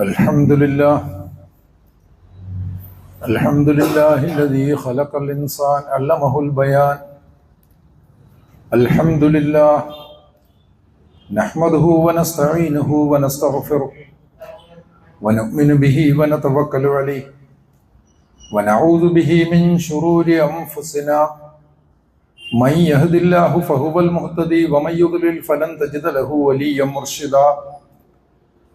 الحمد لله الحمد لله الذي خلق الإنسان علمه البيان الحمد لله نحمده ونستعينه ونستغفره ونؤمن به ونتوكل عليه ونعوذ به من شرور أنفسنا من يهد الله فهو المهتدي ومن يضلل فلن تجد له وليا مرشدا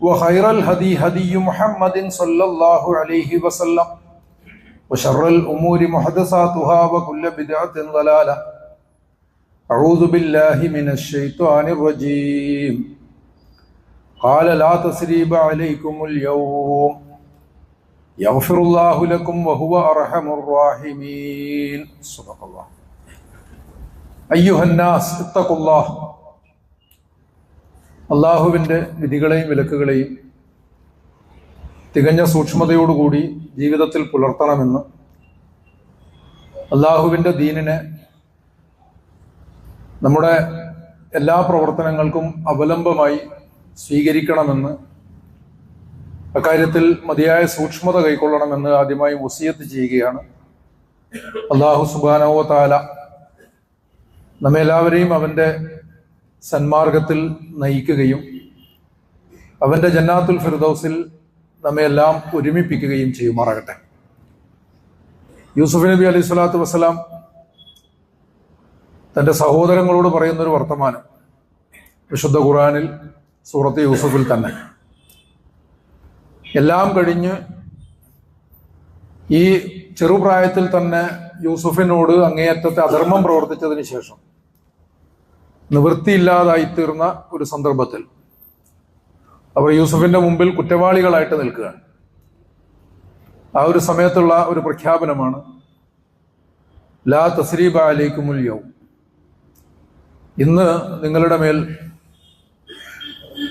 وخير الهدي هدي محمد صلى الله عليه وسلم وشر الأمور محدثاتها وكل بدعة ضلالة أعوذ بالله من الشيطان الرجيم قال لا تسريب عليكم اليوم يغفر الله لكم وهو أرحم الراحمين صدق الله أيها الناس اتقوا الله അള്ളാഹുവിന്റെ വിധികളെയും വിലക്കുകളെയും തികഞ്ഞ സൂക്ഷ്മതയോടുകൂടി ജീവിതത്തിൽ പുലർത്തണമെന്ന് അള്ളാഹുവിന്റെ ദീനിനെ നമ്മുടെ എല്ലാ പ്രവർത്തനങ്ങൾക്കും അവലംബമായി സ്വീകരിക്കണമെന്ന് അക്കാര്യത്തിൽ മതിയായ സൂക്ഷ്മത കൈക്കൊള്ളണമെന്ന് ആദ്യമായി വസിയത്ത് ചെയ്യുകയാണ്. അള്ളാഹു സുബാനോ താല നമ്മെല്ലാവരെയും അവന്റെ സന്മാർഗത്തിൽ നയിക്കുകയും അവന്റെ ജന്നാത്തുൽ ഫിർദൌസിൽ നമ്മയെല്ലാം ഒരുമിപ്പിക്കുകയും ചെയ്യുമാറാകട്ടെ. യൂസുഫ് നബി അലൈഹി സ്വലാത്തു വസ്സലാം തന്റെ സഹോദരങ്ങളോട് പറയുന്നൊരു വർത്തമാനം വിശുദ്ധ ഖുറാനിൽ സൂറത്ത് യൂസുഫിൽ തന്നെ. എല്ലാം കഴിഞ്ഞ് ഈ ചെറുപ്രായത്തിൽ തന്നെ യൂസുഫിനോട് അങ്ങേയറ്റത്തെ അധർമ്മം പ്രവർത്തിച്ചതിന് ശേഷം നിവൃത്തിയില്ലാതായിത്തീർന്ന ഒരു സന്ദർഭത്തിൽ അവർ യൂസഫിന്റെ മുമ്പിൽ കുറ്റവാളികളായിട്ട് നിൽക്കുകയാണ്. ആ ഒരു സമയത്തുള്ള ഒരു പ്രഖ്യാപനമാണ് ലാ തസ്രീബ അലൈക്കുമുൽ യൗ. ഇന്ന് നിങ്ങളുടെ മേൽ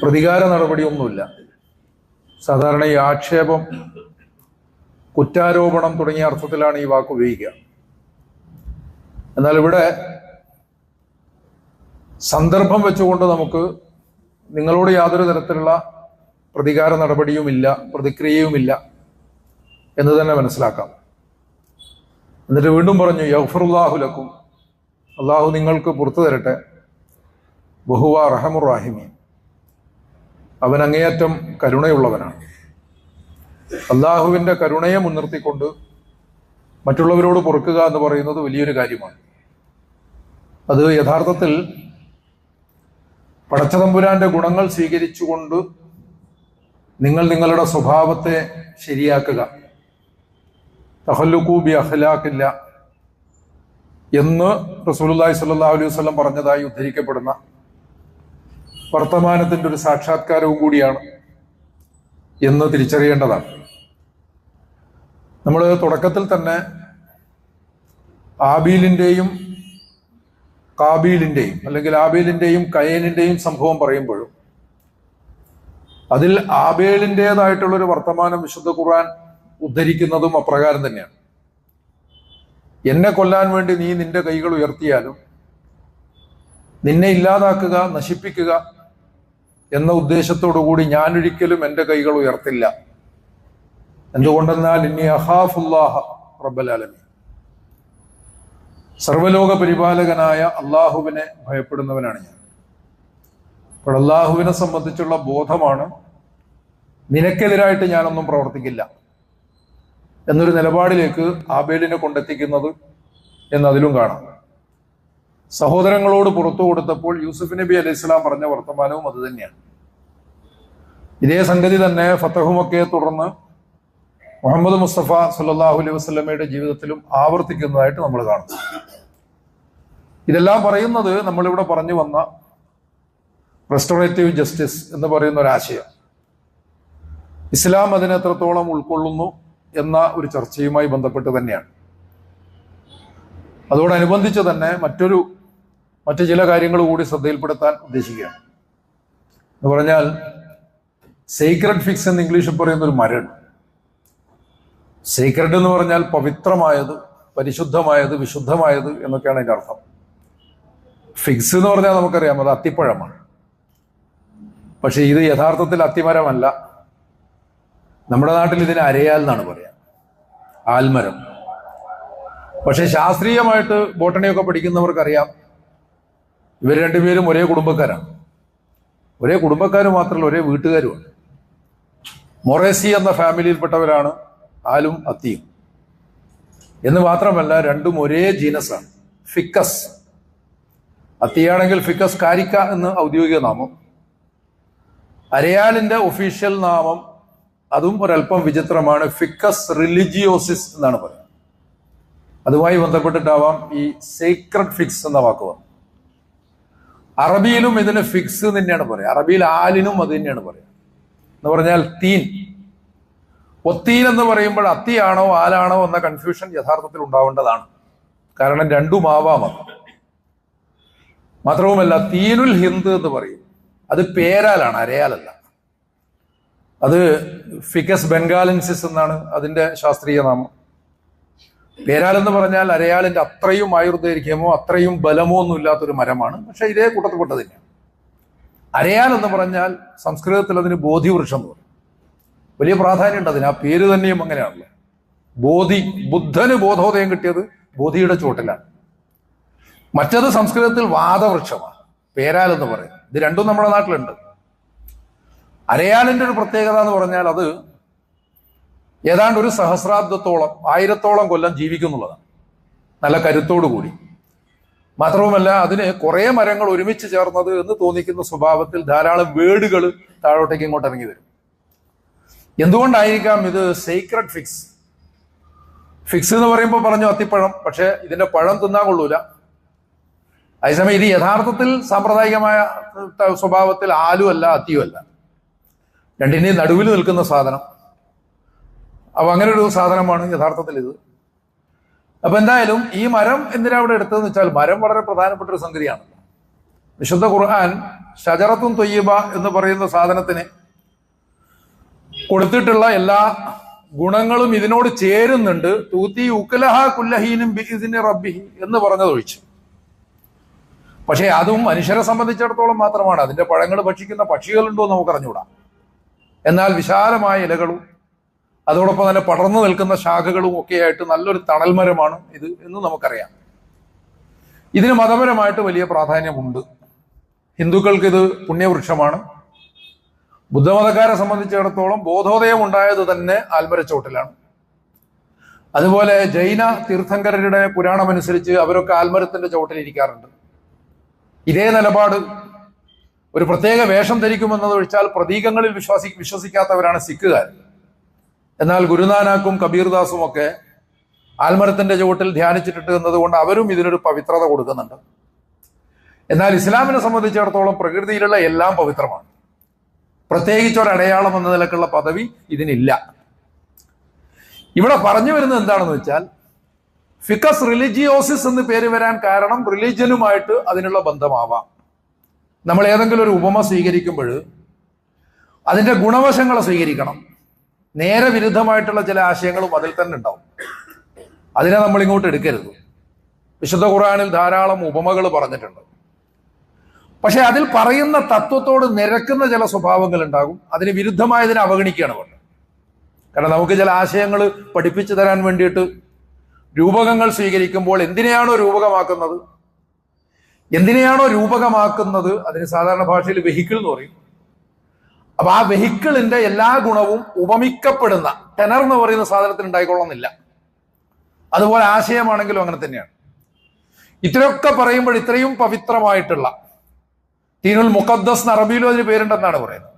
പ്രതികാര നടപടിയൊന്നുമില്ല. സാധാരണ ഈ ആക്ഷേപം കുറ്റാരോപണം തുടങ്ങിയ അർത്ഥത്തിലാണ് ഈ വാക്ക് ഉപയോഗിക്കുക. എന്നാൽ ഇവിടെ സന്ദർഭം വെച്ചുകൊണ്ട് നമുക്ക് നിങ്ങളോട് യാതൊരു തരത്തിലുള്ള പ്രതികാര നടപടിയുമില്ല പ്രതിക്രിയയുമില്ല എന്ന് തന്നെ മനസ്സിലാക്കാം. എന്നിട്ട് വീണ്ടും പറഞ്ഞു യൗഫറുല്ലാഹുലക്കും അള്ളാഹു നിങ്ങൾക്ക് പുറത്തു തരട്ടെ. ബഹുവ റഹമുറാഹിമി അവൻ അങ്ങേയറ്റം കരുണയുള്ളവനാണ്. അള്ളാഹുവിന്റെ കരുണയെ മുൻനിർത്തിക്കൊണ്ട് മറ്റുള്ളവരോട് പൊറുക്കുക എന്ന് പറയുന്നത് വലിയൊരു കാര്യമാണ്. അത് യഥാർത്ഥത്തിൽ പടച്ചതമ്പുരാന്റെ ഗുണങ്ങൾ സ്വീകരിച്ചുകൊണ്ട് നിങ്ങൾ നിങ്ങളുടെ സ്വഭാവത്തെ ശരിയാക്കുക. തഹല്ലുക്കൂബി അഹ്ലാക്കില്ല എന്ന് റസൂലുല്ലാഹി സ്വല്ലല്ലാഹു അലൈഹി വസല്ലം പറഞ്ഞതായി ഉദ്ധരിക്കപ്പെടുന്ന വർത്തമാനത്തിന്റെ ഒരു സാക്ഷാത്കാരവും കൂടിയാണ് എന്ന് തിരിച്ചറിയേണ്ടതാണ്. നമ്മൾ തുടക്കത്തിൽ തന്നെ ആബീലിന്റെയും കാബീലിന്റെയും അല്ലെങ്കിൽ ആബേലിന്റെയും കയേനിന്റെയും സംഭവം പറയുമ്പോഴും അതിൽ ആബേലിന്റെതായിട്ടുള്ള ഒരു വർത്തമാനം വിശുദ്ധ ഖുർആൻ ഉദ്ധരിക്കുന്നതും അപ്രകാരം തന്നെയാണ്. എന്നെ കൊല്ലാൻ വേണ്ടി നീ നിന്റെ കൈകൾ ഉയർത്തിയാലും നിന്നെ ഇല്ലാതാക്കുക നശിപ്പിക്കുക എന്ന ഉദ്ദേശത്തോടു കൂടി ഞാനൊരിക്കലും എന്റെ കൈകൾ ഉയർത്തില്ല. എന്തുകൊണ്ടെന്നാൽ ഇനി അഹാഫുല്ലാഹ റബ്ബലാലമി സർവലോക പരിപാലകനായ അള്ളാഹുവിനെ ഭയപ്പെടുന്നവനാണ് ഞാൻ. അപ്പോൾ അള്ളാഹുവിനെ സംബന്ധിച്ചുള്ള ബോധമാണ് നിനക്കെതിരായിട്ട് ഞാനൊന്നും പ്രവർത്തിക്കില്ല എന്നൊരു നിലപാടിലേക്ക് ആബേലിനെ കൊണ്ടെത്തിക്കുന്നത് എന്നതിലും കാണാം. സഹോദരങ്ങളോട് പുറത്തു കൊടുത്തപ്പോൾ യൂസുഫ് നബി അലൈഹി ഇസ്ലാം പറഞ്ഞ വർത്തമാനവും അത് തന്നെയാണ്. ഇതേ സംഗതി തന്നെ ഫത്തഹുമൊക്കെ തുടർന്ന് മുഹമ്മദ് മുസ്തഫ സല്ലാഹു അലൈഹി വസ്ലമയുടെ ജീവിതത്തിലും ആവർത്തിക്കുന്നതായിട്ട് നമ്മൾ കാണുന്നു. ഇതെല്ലാം പറയുന്നത് നമ്മളിവിടെ പറഞ്ഞു വന്ന റെസ്റ്റോറേറ്റീവ് ജസ്റ്റിസ് എന്ന് പറയുന്ന ഒരു ആശയം. ഇസ്ലാം അതിനെ എത്രത്തോളം ഉൾക്കൊള്ളുന്നു എന്ന ഒരു ചർച്ചയുമായി ബന്ധപ്പെട്ട് തന്നെയാണ്. അതോടനുബന്ധിച്ച് തന്നെ മറ്റൊരു മറ്റു ചില കാര്യങ്ങൾ കൂടി ശ്രദ്ധയിൽപ്പെടുത്താൻ ഉദ്ദേശിക്കുകയാണ്. എന്ന് പറഞ്ഞാൽ സീക്രട്ട് ഫിക്സ് എന്ന് ഇംഗ്ലീഷിൽ പറയുന്ന ഒരു മരണ് സീക്രട്ട് എന്ന് പറഞ്ഞാൽ പവിത്രമായത് പരിശുദ്ധമായത് വിശുദ്ധമായത് എന്നൊക്കെയാണ് അതിന്റെ അർത്ഥം. ഫിക്സ് എന്ന് പറഞ്ഞാൽ നമുക്കറിയാം അത് അത്തിപ്പഴമാണ്. പക്ഷെ ഇത് യഥാർത്ഥത്തിൽ അത്തിമരമല്ല. നമ്മുടെ നാട്ടിൽ ഇതിന് അരയാൽ എന്നാണ് പറയാം. ആൽമരം. പക്ഷെ ശാസ്ത്രീയമായിട്ട് ബോട്ടണിയൊക്കെ പഠിക്കുന്നവർക്കറിയാം ഇവർ രണ്ടുപേരും ഒരേ കുടുംബക്കാരാണ്. ഒരേ കുടുംബക്കാർ മാത്രമല്ല ഒരേ വീട്ടുകാരുമാണ്. മൊറേസി എന്ന ഫാമിലിയിൽപ്പെട്ടവരാണ് ആലും അത്തിയും. എന്ന് മാത്രമല്ല രണ്ടും ഒരേ ജീനസാണ് ഫിക്കസ് അത്തിയാണെങ്കിൽ ഫിക്കസ് കാരിക്ക എന്ന് ഔദ്യോഗിക നാമം. അരയാലിന്റെ ഒഫീഷ്യൽ നാമം അതും ഒരല്പം വിചിത്രമാണ്. ഫിക്കസ് റിലിജിയോസിസ് എന്നാണ് പറയുന്നത്. അതുമായി ബന്ധപ്പെട്ടിട്ടാവാം ഈ സീക്രട്ട് ഫിക്സ് എന്ന വാക്ക് വന്നത്. അറബിയിലും ഇതിന് ഫിക്സ് തന്നെയാണ് പറയുക. അറബിയിൽ ആലിനും അത് തന്നെയാണ് പറയുക. എന്ന് പറഞ്ഞാൽ തീൻ. ഒത്തീൻ എന്ന് പറയുമ്പോൾ അത്തിയാണോ ആലാണോ എന്ന കൺഫ്യൂഷൻ യഥാർത്ഥത്തിൽ ഉണ്ടാവേണ്ടതാണ്. കാരണം രണ്ടുമാവാം അത് മാത്രവുമല്ല തീനുൽ ഹിന്ദ് എന്ന് പറയും. അത് പേരാലാണ് അരയാലല്ല. അത് ഫിക്കസ് ബംഗാലൻസിസ് എന്നാണ് അതിന്റെ ശാസ്ത്രീയ നാമം. പേരാൽ എന്ന് പറഞ്ഞാൽ അരയാലിന്റെ അത്രയും ആയുർദൈർഘ്യമോ അത്രയും ബലമോ ഒന്നും ഇല്ലാത്തൊരു മരമാണ്. പക്ഷെ ഇതേ കൂട്ടത്തിൽ തന്നെയാണ് അരയാൽ എന്ന് പറഞ്ഞാൽ സംസ്കൃതത്തിൽ അതിന് ബോധിവൃക്ഷം എന്ന് പറയും. വലിയ പ്രാധാന്യമുണ്ട് അതിന്. ആ പേര് തന്നെയും അങ്ങനെയാണല്ലോ. ബോധി ബുദ്ധന് ബോധോദയം കിട്ടിയത് ബോധിയുടെ ചോട്ടിലാണ് മറ്റത് സംസ്കൃതത്തിൽ വാദവൃക്ഷമാണ് പേരാൽ എന്ന് പറയും. ഇത് രണ്ടും നമ്മുടെ നാട്ടിലുണ്ട്. അരയാലിന്റെ ഒരു പ്രത്യേകത എന്ന് പറഞ്ഞാൽ അത് ഏതാണ്ട് ഒരു സഹസ്രാബ്ദത്തോളം ആയിരത്തോളം കൊല്ലം ജീവിക്കുന്നുള്ളതാണ്. നല്ല കരുത്തോടു കൂടി. മാത്രവുമല്ല അതിന് കുറേ മരങ്ങൾ ഒരുമിച്ച് ചേർന്നത് എന്ന് തോന്നിക്കുന്ന സ്വഭാവത്തിൽ ധാരാളം വേടുകൾ താഴോട്ടേക്ക് ഇങ്ങോട്ട് ഇറങ്ങി വരും. എന്തുകൊണ്ടായിരിക്കാം ഇത് സീക്രട്ട് ഫിക്സ് ഫിക്സ് എന്ന് പറയുമ്പോൾ പറഞ്ഞു അത്തിപ്പഴം പക്ഷെ ഇതിന്റെ പഴം തിന്നാൻ കൊള്ളൂല. അതേസമയം ഇത് യഥാർത്ഥത്തിൽ സാമ്പ്രദായികമായ സ്വഭാവത്തിൽ ആലുമല്ല അത്തിയുമല്ല രണ്ടിനെയും നടുവിൽ നിൽക്കുന്ന സാധനം. അപ്പൊ അങ്ങനെ ഒരു സാധനമാണ് യഥാർത്ഥത്തിൽ ഇത്. അപ്പൊ എന്തായാലും ഈ മരം എന്തിനാ അവിടെ എടുത്തതെന്ന് വെച്ചാൽ മരം വളരെ പ്രധാനപ്പെട്ട ഒരു സംഗതിയാണ്. വിശുദ്ധ ഖുർആൻ ഷജറത്തും തൊയ്യബ എന്ന് പറയുന്ന സാധനത്തിന് കൊടുത്തിട്ടുള്ള എല്ലാ ഗുണങ്ങളും ഇതിനോട് ചേരുന്നുണ്ട്. തൂത്തി ഉക്കലഹ കുല്ലഹീനും ഇതിന് റബ്ബിഹി എന്ന് പറഞ്ഞതൊഴിച്ചു പക്ഷേ അതും മനുഷ്യരെ സംബന്ധിച്ചിടത്തോളം മാത്രമാണ്. അതിന്റെ പഴങ്ങൾ ഭക്ഷിക്കുന്ന പക്ഷികളുണ്ടോ എന്ന് നമുക്ക് അറിഞ്ഞുകൂടാ. എന്നാൽ വിശാലമായ ഇലകളും അതോടൊപ്പം തന്നെ പടർന്നു നിൽക്കുന്ന ശാഖകളും ഒക്കെയായിട്ട് നല്ലൊരു തണൽമരമാണ് ഇത് എന്ന് നമുക്കറിയാം. ഇതിന് മതപരമായിട്ട് വലിയ പ്രാധാന്യമുണ്ട്. ഹിന്ദുക്കൾക്ക് ഇത് പുണ്യവൃക്ഷമാണ്. ബുദ്ധമതക്കാരെ സംബന്ധിച്ചിടത്തോളം ബോധോദയം ഉണ്ടായത് തന്നെ ആൽമരച്ചോട്ടിലാണ്. അതുപോലെ ജൈന തീർത്ഥങ്കരരുടെ പുരാണമനുസരിച്ച് അവരൊക്കെ ആൽമരത്തിന്റെ ചോട്ടിൽ ഇരിക്കാറുണ്ട് ഇതേ നിലപാട് ഒരു പ്രത്യേക വേഷം ധരിക്കുമെന്നത് ഒഴിച്ചാൽ പ്രതീകങ്ങളിൽ വിശ്വാസി വിശ്വസിക്കാത്തവരാണ് സിഖുകാർ. എന്നാൽ ഗുരുനാനാക്കും കബീർദാസും ഒക്കെ ആൽമരത്തിന്റെ ചുവട്ടിൽ ധ്യാനിച്ചിട്ടുണ്ട് എന്നതുകൊണ്ട് അവരും ഇതിനൊരു പവിത്രത കൊടുക്കുന്നുണ്ട്. എന്നാൽ ഇസ്ലാമിനെ സംബന്ധിച്ചിടത്തോളം പ്രകൃതിയിലുള്ള എല്ലാം പവിത്രമാണ്. പ്രത്യേകിച്ച് ഒരു അടയാളം എന്ന നിലക്കുള്ള പദവി ഇതിനില്ല. ഇവിടെ പറഞ്ഞു വരുന്നത് എന്താണെന്ന് വെച്ചാൽ ഫിക്കസ് റിലിജിയോസിസ് എന്ന് പേര് വരാൻ കാരണം റിലിജനുമായിട്ട് അതിനുള്ള ബന്ധമാവാം. നമ്മൾ ഏതെങ്കിലും ഒരു ഉപമ സ്വീകരിക്കുമ്പോൾ അതിന്റെ ഗുണവശങ്ങളെ സ്വീകരിക്കണം. നേരെ വിരുദ്ധമായിട്ടുള്ള ചില ആശയങ്ങളും അതിൽ തന്നെ ഉണ്ടാവും. അതിനെ നമ്മൾ ഇങ്ങോട്ട് എടുക്കരുത്. വിശുദ്ധ ഖുറാനിൽ ധാരാളം ഉപമകൾ പറഞ്ഞിട്ടുണ്ട്. പക്ഷെ അതിൽ പറയുന്ന തത്വത്തോട് നിരക്കുന്ന ചില സ്വഭാവങ്ങൾ ഉണ്ടാകും അതിന് വിരുദ്ധമായതിനെ അവഗണിക്കുകയാണ് വേണ്ടത് കാരണം നമുക്ക് ചില ആശയങ്ങൾ പഠിപ്പിച്ചു തരാൻ വേണ്ടിയിട്ട് രൂപകങ്ങൾ സ്വീകരിക്കുമ്പോൾ എന്തിനെയാണോ രൂപകമാക്കുന്നത്? എന്തിനെയാണോ രൂപകമാക്കുന്നത്? അതിന് സാധാരണ ഭാഷയിൽ വെഹിക്കിൾ എന്ന് പറയും. അപ്പൊ ആ വെഹിക്കിളിന്റെ എല്ലാ ഗുണവും ഉപമിക്കപ്പെടുന്ന ടെനർ എന്ന് പറയുന്ന സാധനത്തിന് ഉണ്ടായിക്കൊള്ളുന്നില്ല അതുപോലെ ആശയമാണെങ്കിലും അങ്ങനെ തന്നെയാണ്. ഇത്രയൊക്കെ പറയുമ്പോൾ ഇത്രയും പവിത്രമായിട്ടുള്ള തീനുൽ മുഖദ്ദസ് എന്ന് അറബിയിലും അതിന് പേരുണ്ടെന്നാണ് പറയുന്നത്.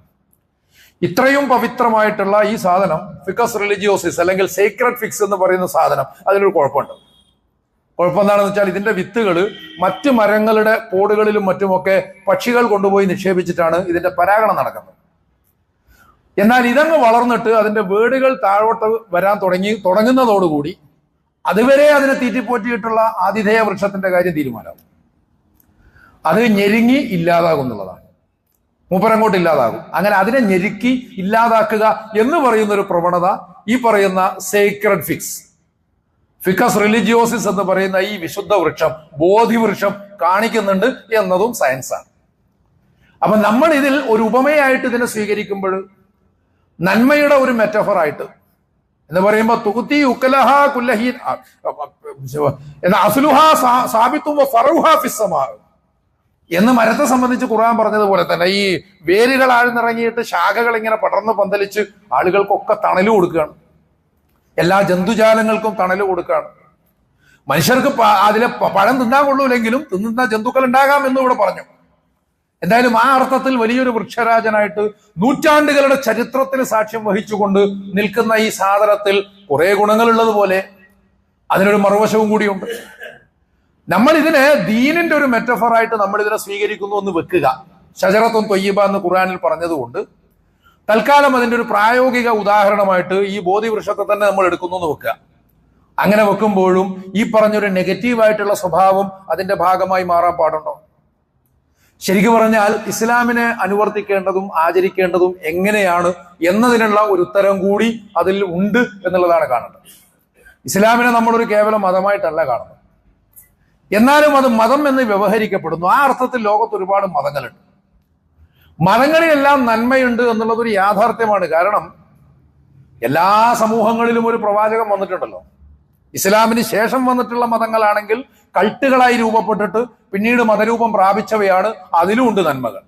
ഇത്രയും പവിത്രമായിട്ടുള്ള ഈ സാധനം ഫിക്കസ് റിലിജിയോസിസ് അല്ലെങ്കിൽ സീക്രട്ട് ഫിക്സ് എന്ന് പറയുന്ന സാധനം അതിനൊരു കുഴപ്പമുണ്ട്. കുഴപ്പം എന്താണെന്ന് വെച്ചാൽ ഇതിന്റെ വിത്തുകൾ മറ്റ് മരങ്ങളുടെ പോടുകളിലും മറ്റുമൊക്കെ പക്ഷികൾ കൊണ്ടുപോയി നിക്ഷേപിച്ചിട്ടാണ് ഇതിന്റെ പരാഗണം നടക്കുന്നത്. എന്നാൽ ഇതങ്ങ് വളർന്നിട്ട് അതിന്റെ വേടുകൾ താഴോട്ട് വരാൻ തുടങ്ങി തുടങ്ങുന്നതോടുകൂടി അതുവരെ അതിനെ തീറ്റിപ്പോറ്റിയിട്ടുള്ള ആതിഥേയ വൃക്ഷത്തിന്റെ കാര്യം തീരുമാനമാകും. അത് ഞെരുങ്ങി ഇല്ലാതാകും എന്നുള്ളതാണ് മൂപ്പരങ്ങോട്ട് ഇല്ലാതാകും അങ്ങനെ അതിനെ ഞെരുക്കി ഇല്ലാതാക്കുക എന്ന് പറയുന്ന ഒരു പ്രവണത ഈ പറയുന്ന സേക്രഡ് ഫിക്സ് ഫിക്കസ് റിലിജിയോസിസ് എന്ന് പറയുന്ന ഈ വിശുദ്ധ വൃക്ഷം ബോധിവൃക്ഷം കാണിക്കുന്നുണ്ട് എന്നതും സയൻസാണ് അപ്പൊ നമ്മൾ ഇതിൽ ഒരു ഉപമയായിട്ട് ഇതിനെ സ്വീകരിക്കുമ്പോൾ നന്മയുടെ ഒരു മെറ്റഫറായിട്ട് എന്ന് പറയുമ്പോൾ തുകുത്തി ഉക്കലഹ കുല്ലഹീൻ എന്ന അസുലുഹ സാബിത്തും ഫറുഹ ഫിസ്സമാ എന്ന് മരത്തെ സംബന്ധിച്ച് ഖുർആൻ പറഞ്ഞതുപോലെ തന്നെ ഈ വേരുകൾ ആഴ്ന്നിറങ്ങിയിട്ട് ശാഖകൾ ഇങ്ങനെ പടർന്ന് പന്തലിച്ച് ആളുകൾക്കൊക്കെ തണൽ കൊടുക്കുകയാണ്. എല്ലാ ജന്തുജാലങ്ങൾക്കും തണൽ കൊടുക്കുകയാണ്. മനുഷ്യർക്ക് അതിലെ പഴം തിന്നാൻ കൊള്ളൂലെങ്കിലും തിന്നുന്ന ജന്തുക്കൾ ഉണ്ടാകാം എന്നും ഇവിടെ പറഞ്ഞു. എന്തായാലും ആ അർത്ഥത്തിൽ വലിയൊരു വൃക്ഷരാജനായിട്ട് നൂറ്റാണ്ടുകളുടെ ചരിത്രത്തിന് സാക്ഷ്യം വഹിച്ചുകൊണ്ട് നിൽക്കുന്ന ഈ സാധനത്തിൽ കുറെ ഗുണങ്ങളുള്ളതുപോലെ അതിനൊരു മറുവശവും കൂടിയുണ്ട്. നമ്മൾ ഇതിനെ ദീനിന്റെ ഒരു മെറ്റഫറായിട്ട് നമ്മൾ ഇതിനെ സ്വീകരിക്കുന്നു എന്ന് വെക്കുക. ഷജറത്തും തൊയ്യബ എന്ന് ഖുർആനിൽ പറഞ്ഞതുകൊണ്ട് തൽക്കാലം അതിന്റെ ഒരു പ്രായോഗിക ഉദാഹരണമായിട്ട് ഈ ബോധിവൃക്ഷത്തെ തന്നെ നമ്മൾ എടുക്കുന്നു എന്ന് വെക്കുക. അങ്ങനെ വെക്കുമ്പോഴും ഈ പറഞ്ഞൊരു നെഗറ്റീവായിട്ടുള്ള സ്വഭാവം അതിന്റെ ഭാഗമായി മാറാൻ പാടുണ്ടോ? ശരിക്കു പറഞ്ഞാൽ ഇസ്ലാമിനെ അനുവർത്തിക്കേണ്ടതും ആചരിക്കേണ്ടതും എങ്ങനെയാണ് എന്നതിനുള്ള ഒരു ഉത്തരം കൂടി അതിൽ ഉണ്ട് എന്നുള്ളതാണ് കാണേണ്ടത്. ഇസ്ലാമിനെ നമ്മളൊരു കേവലം മതമായിട്ടല്ല കാണുന്നത്. എന്നാലും അത് മതം എന്ന് വ്യവഹരിക്കപ്പെടുന്നു. ആ അർത്ഥത്തിൽ ലോകത്ത് ഒരുപാട് മതങ്ങളുണ്ട്. മതങ്ങളിലെല്ലാം നന്മയുണ്ട് എന്നുള്ളത് ഒരു യാഥാർത്ഥ്യമാണ്. കാരണം എല്ലാ സമൂഹങ്ങളിലും ഒരു പ്രവാചകം വന്നിട്ടുണ്ടല്ലോ. ഇസ്ലാമിന് ശേഷം വന്നിട്ടുള്ള മതങ്ങളാണെങ്കിൽ കൾട്ടുകളായി രൂപപ്പെട്ടിട്ട് പിന്നീട് മതരൂപം പ്രാപിച്ചവയാണ്. അതിലും ഉണ്ട് നന്മകൾ.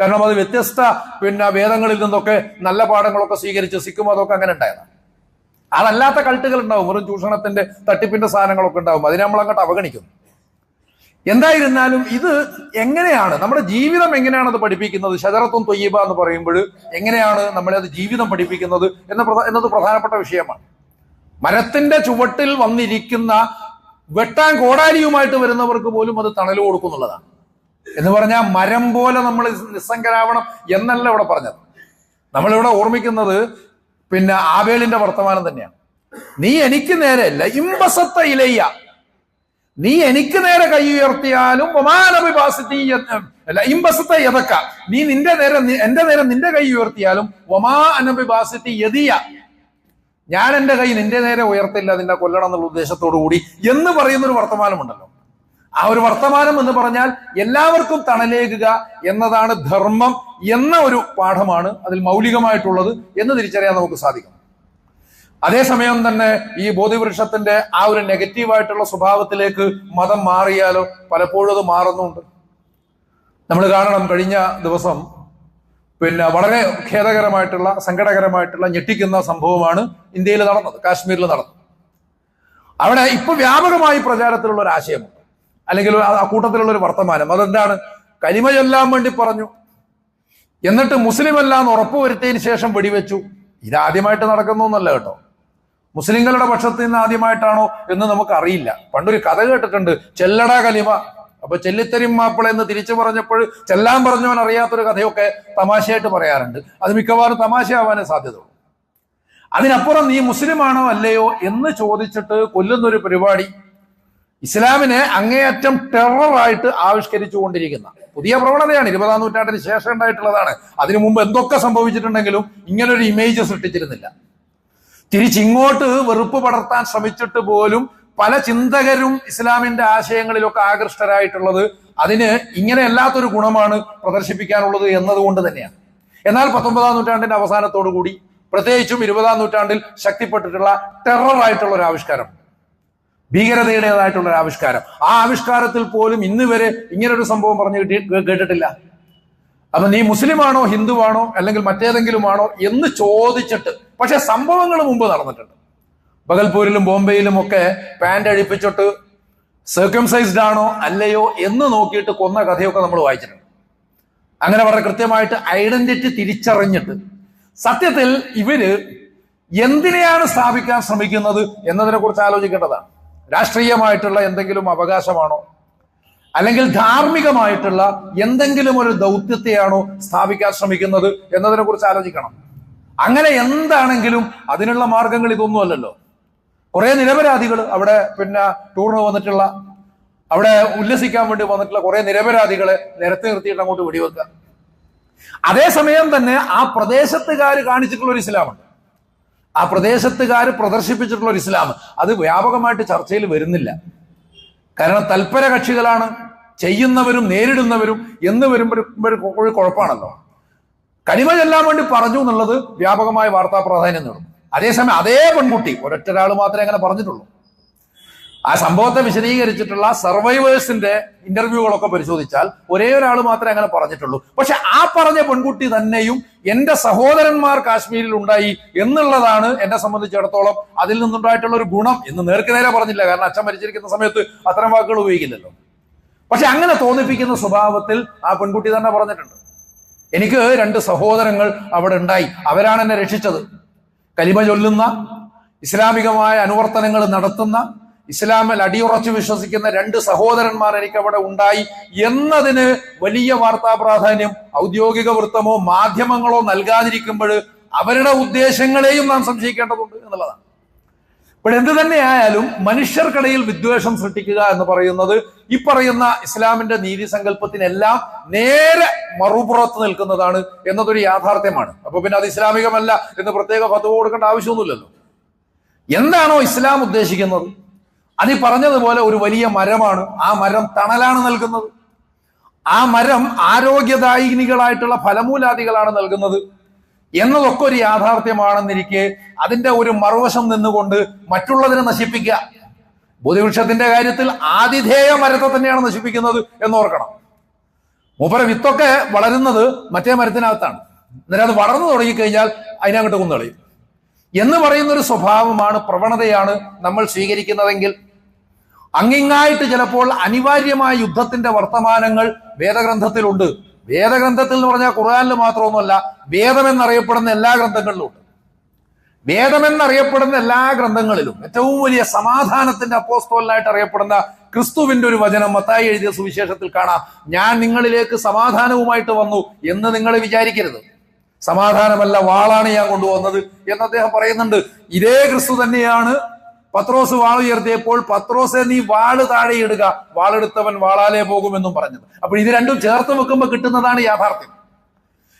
കാരണം അത് വ്യത്യസ്ത പിന്നെ വേദങ്ങളിൽ നിന്നൊക്കെ നല്ല പാഠങ്ങളൊക്കെ സ്വീകരിച്ച് സിഖ് മതമൊക്കെ അങ്ങനെ ഉണ്ടായതാണ്. അതല്ലാത്ത കൾട്ടുകൾ ഉണ്ടാവും. വെറും ചൂഷണത്തിന്റെ തട്ടിപ്പിന്റെ സാധനങ്ങളൊക്കെ ഉണ്ടാവും. അതിനെ നമ്മൾ അങ്ങോട്ട് അവഗണിക്കുന്നു. എന്തായിരുന്നാലും ഇത് എങ്ങനെയാണ്? നമ്മുടെ ജീവിതം എങ്ങനെയാണ് അത് പഠിപ്പിക്കുന്നത്? ഷജറത്തും തൊയ്യബ എന്ന് പറയുമ്പോൾ എങ്ങനെയാണ് നമ്മളെ അത് ജീവിതം പഠിപ്പിക്കുന്നത് എന്ന എന്നത് പ്രധാനപ്പെട്ട വിഷയമാണ്. മരത്തിന്റെ ചുവട്ടിൽ വന്നിരിക്കുന്ന വെട്ടാൻ കോടാലിയുമായിട്ട് വരുന്നവർക്ക് പോലും അത് തണൽ കൊടുക്കുന്നുള്ളതാണ് എന്ന് പറഞ്ഞാൽ മരം പോലെ നമ്മൾ നിസ്സംഗരാവണം എന്നല്ല ഇവിടെ പറഞ്ഞത്. നമ്മളിവിടെ ഓർമ്മിക്കുന്നത് പിന്നെ ആബേലിന്റെ വർത്തമാനം തന്നെയാണ്. നീ എനിക്ക് നേരെയല്ല ഇമ്പസത്ത ഇലയ്യ നീ എനിക്ക് നേരെ കൈ ഉയർത്തിയാലും ഇമ്പസത്ത യതക്ക നീ നിന്റെ നേരെ എന്റെ നേരെ നിന്റെ കൈ ഉയർത്തിയാലും ഒമാ അനഭിഭാസത്തി യതിയ ഞാൻ എന്റെ കൈ നിന്റെ നേരെ ഉയർത്തില്ല നിന്നെ കൊല്ലണം എന്നുള്ള ഉദ്ദേശത്തോടു കൂടി എന്ന് പറയുന്ന ഒരു വർത്തമാനമുണ്ടല്ലോ. ആ ഒരു വർത്തമാനം എന്ന് പറഞ്ഞാൽ എല്ലാവർക്കും തണലേകുക എന്നതാണ് ധർമ്മം എന്ന ഒരു പാഠമാണ് അതിൽ മൗലികമായിട്ടുള്ളത് എന്ന് തിരിച്ചറിയാൻ നമുക്ക് സാധിക്കും. അതേസമയം തന്നെ ഈ ബോധിവൃക്ഷത്തിന്റെ ആ ഒരു നെഗറ്റീവായിട്ടുള്ള സ്വഭാവത്തിലേക്ക് മതം മാറിയാലോ പലപ്പോഴും അത് മാറുന്നുണ്ട്. നമ്മൾ കാണണം കഴിഞ്ഞ ദിവസം പിന്നെ വളരെ ഖേദകരമായിട്ടുള്ള സങ്കടകരമായിട്ടുള്ള ഞെട്ടിക്കുന്ന സംഭവമാണ് ഇന്ത്യയിൽ നടന്നത് കാശ്മീരിൽ നടന്നത്. അവിടെ ഇപ്പൊ വ്യാപകമായി പ്രചാരത്തിലുള്ള ഒരു ആശയമുണ്ട്. അല്ലെങ്കിൽ ആ കൂട്ടത്തിലുള്ള ഒരു വർത്തമാനം. അതെന്താണ്? കലിമ ചൊല്ലാൻ വേണ്ടി പറഞ്ഞു. എന്നിട്ട് മുസ്ലിം അല്ലാന്ന് ഉറപ്പുവരുത്തിയതിന് ശേഷം വെടിവെച്ചു. ഇതാദ്യമായിട്ട് നടക്കുന്നൊന്നല്ല കേട്ടോ. മുസ്ലിങ്ങളുടെ പക്ഷത്ത് നിന്ന് ആദ്യമായിട്ടാണോ എന്ന് നമുക്ക് അറിയില്ല പണ്ടൊരു കഥ കേട്ടിട്ടുണ്ട് ചെല്ലട കലിമ. അപ്പൊ ചെല്ലിത്തരിം മാപ്പിള എന്ന് തിരിച്ചു പറഞ്ഞപ്പോൾ ചെല്ലാൻ പറഞ്ഞവൻ അറിയാത്തൊരു കഥയൊക്കെ തമാശയായിട്ട് പറയാറുണ്ട്. അത് മിക്കവാറും തമാശയാവാനേ സാധ്യതയുള്ളൂ. അതിനപ്പുറം നീ മുസ്ലിമാണോ അല്ലയോ എന്ന് ചോദിച്ചിട്ട് കൊല്ലുന്ന ഒരു പരിപാടി ഇസ്ലാമിനെ അങ്ങേയറ്റം ടെററായിട്ട് ആവിഷ്കരിച്ചു കൊണ്ടിരിക്കുന്ന പുതിയ പ്രവണതയാണ്. ഇരുപതാം നൂറ്റാണ്ടിന് ശേഷം ഉണ്ടായിട്ടുള്ളതാണ്. അതിനു മുമ്പ് എന്തൊക്കെ സംഭവിച്ചിട്ടുണ്ടെങ്കിലും ഇങ്ങനൊരു ഇമേജ് സൃഷ്ടിച്ചിരുന്നില്ല. തിരിച്ചിങ്ങോട്ട് വെറുപ്പ് പടർത്താൻ ശ്രമിച്ചിട്ട് പോലും പല ചിന്തകരും ഇസ്ലാമിന്റെ ആശയങ്ങളിലൊക്കെ ആകൃഷ്ടരായിട്ടുള്ളത് അതിന് ഇങ്ങനെ അല്ലാത്തൊരു ഗുണമാണ് പ്രദർശിപ്പിക്കാനുള്ളത് എന്നതുകൊണ്ട് തന്നെയാണ്. എന്നാൽ പത്തൊമ്പതാം നൂറ്റാണ്ടിന്റെ അവസാനത്തോടു കൂടി പ്രത്യേകിച്ചും ഇരുപതാം നൂറ്റാണ്ടിൽ ശക്തിപ്പെട്ടിട്ടുള്ള ടെററായിട്ടുള്ള ഒരു ആവിഷ്കാരം ഭീകരതയുടേതായിട്ടുള്ള ഒരു ആവിഷ്കാരം. ആ ആവിഷ്കാരത്തിൽ പോലും ഇന്ന് വരെ ഇങ്ങനൊരു സംഭവം പറഞ്ഞു കിട്ടി കേട്ടിട്ടില്ല. അപ്പൊ നീ മുസ്ലിമാണോ ഹിന്ദുവാണോ അല്ലെങ്കിൽ മറ്റേതെങ്കിലും ആണോ എന്ന് ചോദിച്ചിട്ട് പക്ഷെ സംഭവങ്ങൾ മുമ്പ് നടന്നിട്ടുണ്ട്. ബഗൽപൂരിലും ബോംബെയിലും ഒക്കെ പാന്റ് അഴിപ്പിച്ചിട്ട് സർക്കംസൈസ്ഡ് ആണോ അല്ലയോ എന്ന് നോക്കിയിട്ട് കൊന്ന കഥയൊക്കെ നമ്മൾ വായിച്ചിട്ടുണ്ട്. അങ്ങനെ വളരെ കൃത്യമായിട്ട് ഐഡന്റിറ്റി തിരിച്ചറിഞ്ഞിട്ട് സത്യത്തിൽ ഇവർ എന്തിനെയാണ് സ്ഥാപിക്കാൻ ശ്രമിക്കുന്നത് എന്നതിനെ കുറിച്ച് ആലോചിക്കേണ്ടതാണ്. രാഷ്ട്രീയമായിട്ടുള്ള എന്തെങ്കിലും അവകാശമാണോ? അല്ലെങ്കിൽ ധാർമ്മികമായിട്ടുള്ള എന്തെങ്കിലും ഒരു ദൗത്യത്തെയാണോ സ്ഥാപിക്കാൻ ശ്രമിക്കുന്നത് എന്നതിനെ കുറിച്ച് ആലോചിക്കണം. അങ്ങനെ എന്താണെങ്കിലും അതിനുള്ള മാർഗങ്ങൾ ഇതൊന്നുമല്ലല്ലോ കുറെ നിരപരാധികൾ അവിടെ പിന്നെ ടൂറിന് വന്നിട്ടുള്ള അവിടെ ഉല്ലസിക്കാൻ വേണ്ടി വന്നിട്ടുള്ള കുറെ നിരപരാധികളെ നിരത്തി നിർത്തിയിട്ട് അങ്ങോട്ട് വെടിവെക്കുക. അതേസമയം തന്നെ ആ പ്രദേശത്തുകാർ കാണിച്ചിട്ടുള്ള ഒരു ഇസ്ലാമുണ്ട്. ആ പ്രദേശത്തുകാർ പ്രദർശിപ്പിച്ചിട്ടുള്ള ഒരു ഇസ്ലാം. അത് വ്യാപകമായിട്ട് ചർച്ചയിൽ വരുന്നില്ല. കാരണം തൽപര കക്ഷികളാണ് ചെയ്യുന്നവരും നേരിടുന്നവരും എന്ന് വരുമ്പോൾ ഒരു കുഴപ്പമാണല്ലോ. കനിമ ചെല്ലാൻ വേണ്ടി പറഞ്ഞു എന്നുള്ളത് വ്യാപകമായ വാർത്താ പ്രാധാന്യം നേടും അതേസമയം അതേ പെൺകുട്ടി ഒരൊറ്റ ഒരാൾ മാത്രമേ അങ്ങനെ പറഞ്ഞിട്ടുള്ളൂ. ആ സംഭവത്തെ വിശദീകരിച്ചിട്ടുള്ള സർവൈവേഴ്സിന്റെ ഇന്റർവ്യൂകളൊക്കെ പരിശോധിച്ചാൽ ഒരേ ഒരാൾ മാത്രമേ അങ്ങനെ പറഞ്ഞിട്ടുള്ളൂ. പക്ഷെ ആ പറഞ്ഞ പെൺകുട്ടി തന്നെയും എന്റെ സഹോദരന്മാർ കാശ്മീരിൽ ഉണ്ടായി എന്നുള്ളതാണ് എന്നെ സംബന്ധിച്ചിടത്തോളം അതിൽ നിന്നുണ്ടായിട്ടുള്ള ഒരു ഗുണം എന്ന് നേർക്ക് നേരെ പറഞ്ഞില്ല. കാരണം അച്ഛൻ മരിച്ചിരിക്കുന്ന സമയത്ത് അത്തരം വാക്കുകൾ ഉപയോഗിക്കില്ലല്ലോ. പക്ഷെ അങ്ങനെ തോന്നിപ്പിക്കുന്ന സ്വഭാവത്തിൽ ആ പെൺകുട്ടി തന്നെ പറഞ്ഞിട്ടുണ്ട്. എനിക്ക് രണ്ട് സഹോദരങ്ങൾ അവിടെ ഉണ്ടായി. അവരാണ് എന്നെ രക്ഷിച്ചത്. കലിമ ചൊല്ലുന്ന ഇസ്ലാമികമായ അനുവർത്തനങ്ങൾ നടത്തുന്ന ഇസ്ലാമിൽ അടിയുറച്ചു വിശ്വസിക്കുന്ന രണ്ട് സഹോദരന്മാർ എനിക്ക് അവിടെ ഉണ്ടായി എന്നതിന് വലിയ വാർത്താ പ്രാധാന്യം ഔദ്യോഗിക വൃത്തമോ മാധ്യമങ്ങളോ നൽകാതിരിക്കുമ്പോൾ അവരുടെ ഉദ്ദേശങ്ങളെയും നാം സംശയിക്കേണ്ടതുണ്ട് എന്നുള്ളതാണ്. ഇപ്പോൾ എന്ത് തന്നെയായാലും മനുഷ്യർക്കിടയിൽ വിദ്വേഷം സൃഷ്ടിക്കുക എന്ന് പറയുന്നത് ഈ പറയുന്ന ഇസ്ലാമിന്റെ നീതി സങ്കല്പത്തിനെല്ലാം നേരെ മറുപുറത്ത് നിൽക്കുന്നതാണ് എന്നതൊരു യാഥാർത്ഥ്യമാണ്. അപ്പൊ പിന്നെ അത് ഇസ്ലാമികമല്ല എന്ന് പ്രത്യേക ഫത്വ കൊടുക്കേണ്ട ആവശ്യമൊന്നുമില്ലല്ലോ. എന്താണോ ഇസ്ലാം ഉദ്ദേശിക്കുന്നത്? അത് ഈ പറഞ്ഞതുപോലെ ഒരു വലിയ മരമാണ്. ആ മരം തണലാണ് നൽകുന്നത്. ആ മരം ആരോഗ്യദായിനികളായിട്ടുള്ള ഫലമൂലാദികളാണ് നൽകുന്നത്. എന്നതൊക്കെ ഒരു യാഥാർത്ഥ്യമാണെന്നിരിക്കെ അതിന്റെ ഒരു മറുവശം നിന്നുകൊണ്ട് മറ്റുള്ളതിനെ നശിപ്പിക്കുക. ബോധിവൃക്ഷത്തിന്റെ കാര്യത്തിൽ ആതിഥേയ മരത്തെ തന്നെയാണ് നശിപ്പിക്കുന്നത് എന്നോർക്കണം. മൂപ്പര വിത്തൊക്കെ വളരുന്നത് മറ്റേ മരത്തിനകത്താണ്. എന്നിട്ട് അത് വളർന്നു തുടങ്ങിക്കഴിഞ്ഞാൽ അതിനകത്ത് കുന്നളയും. എന്ന് പറയുന്ന ഒരു സ്വഭാവമാണ് പ്രവണതയാണ് നമ്മൾ സ്വീകരിക്കുന്നതെങ്കിൽ. അങ്ങിങ്ങായിട്ട് ചിലപ്പോൾ അനിവാര്യമായ യുദ്ധത്തിന്റെ വർത്തമാനങ്ങൾ വേദഗ്രന്ഥത്തിലുണ്ട്. വേദഗ്രന്ഥത്തിൽ എന്ന് പറഞ്ഞാൽ ഖുർആാനിൽ മാത്രമൊന്നുമല്ല വേദമെന്നറിയപ്പെടുന്ന എല്ലാ ഗ്രന്ഥങ്ങളിലും ഉണ്ട്. വേദമെന്നറിയപ്പെടുന്ന എല്ലാ ഗ്രന്ഥങ്ങളിലും ഏറ്റവും വലിയ സമാധാനത്തിന്റെ അപ്പോസ്തോലിനായിട്ട് അറിയപ്പെടുന്ന ക്രിസ്തുവിന്റെ ഒരു വചനം മത്തായി എഴുതിയ സുവിശേഷത്തിൽ കാണാം. ഞാൻ നിങ്ങളിലേക്ക് സമാധാനവുമായിട്ട് വന്നു എന്ന് നിങ്ങൾ വിചാരിക്കരുത്. സമാധാനമല്ല വാളാണ് ഞാൻ കൊണ്ടുവന്നത് എന്ന് അദ്ദേഹം പറയുന്നുണ്ട്. ഇതേ ക്രിസ്തു തന്നെയാണ് പത്രോസ് വാൾ ഉയർത്തിയപ്പോൾ പത്രോസെ നീ വാൾ താഴെ ഇടുക. വാളെടുത്തവൻ വാളാലേ പോകുമെന്നും പറഞ്ഞത്. അപ്പോൾ ഇത് രണ്ടും ചേർത്ത് വെക്കുമ്പോൾ കിട്ടുന്നതാണ് യാഥാർത്ഥ്യം.